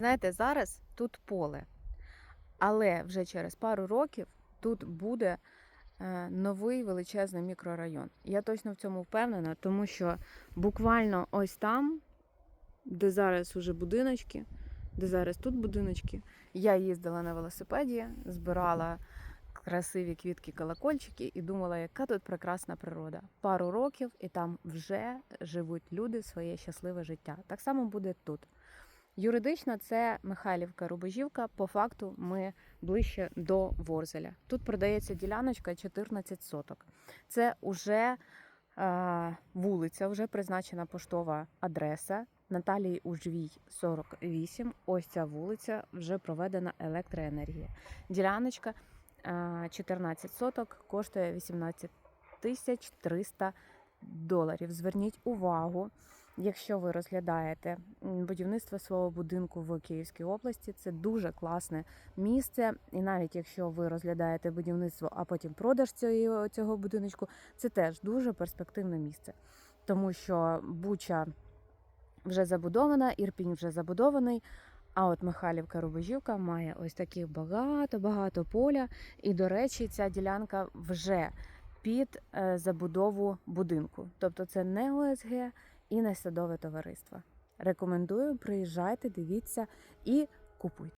Знаєте, зараз тут поле, але вже через пару років тут буде е, новий величезний мікрорайон. Я точно в цьому впевнена, тому що буквально ось там, де зараз уже будиночки, де зараз тут будиночки, я їздила на велосипеді, збирала красиві квітки колокольчики і думала, яка тут прекрасна природа. Пару років і там вже живуть люди своє щасливе життя. Так само буде тут. Юридично це Михайлівка Рубежівка. По факту ми ближче до Ворзеля. Тут продається діляночка 14 соток. Це вже е, вулиця, вже призначена поштова адреса. Наталії Ужвій 48. Ось ця вулиця вже проведена електроенергія. Діляночка е, 14 соток коштує 18 тисяч 300 доларів. Зверніть увагу, якщо ви розглядаєте будівництво свого будинку в Київській області, це дуже класне місце. І навіть якщо ви розглядаєте будівництво, а потім продаж цього, цього будиночку, це теж дуже перспективне місце, тому що Буча вже забудована, Ірпінь вже забудований. А от Михайлівка Рубежівка має ось таких багато-багато поля. І, до речі, ця ділянка вже під е, забудову будинку. Тобто це не ОСГ і на садове товариство. Рекомендую, приїжджайте, дивіться і купуйте.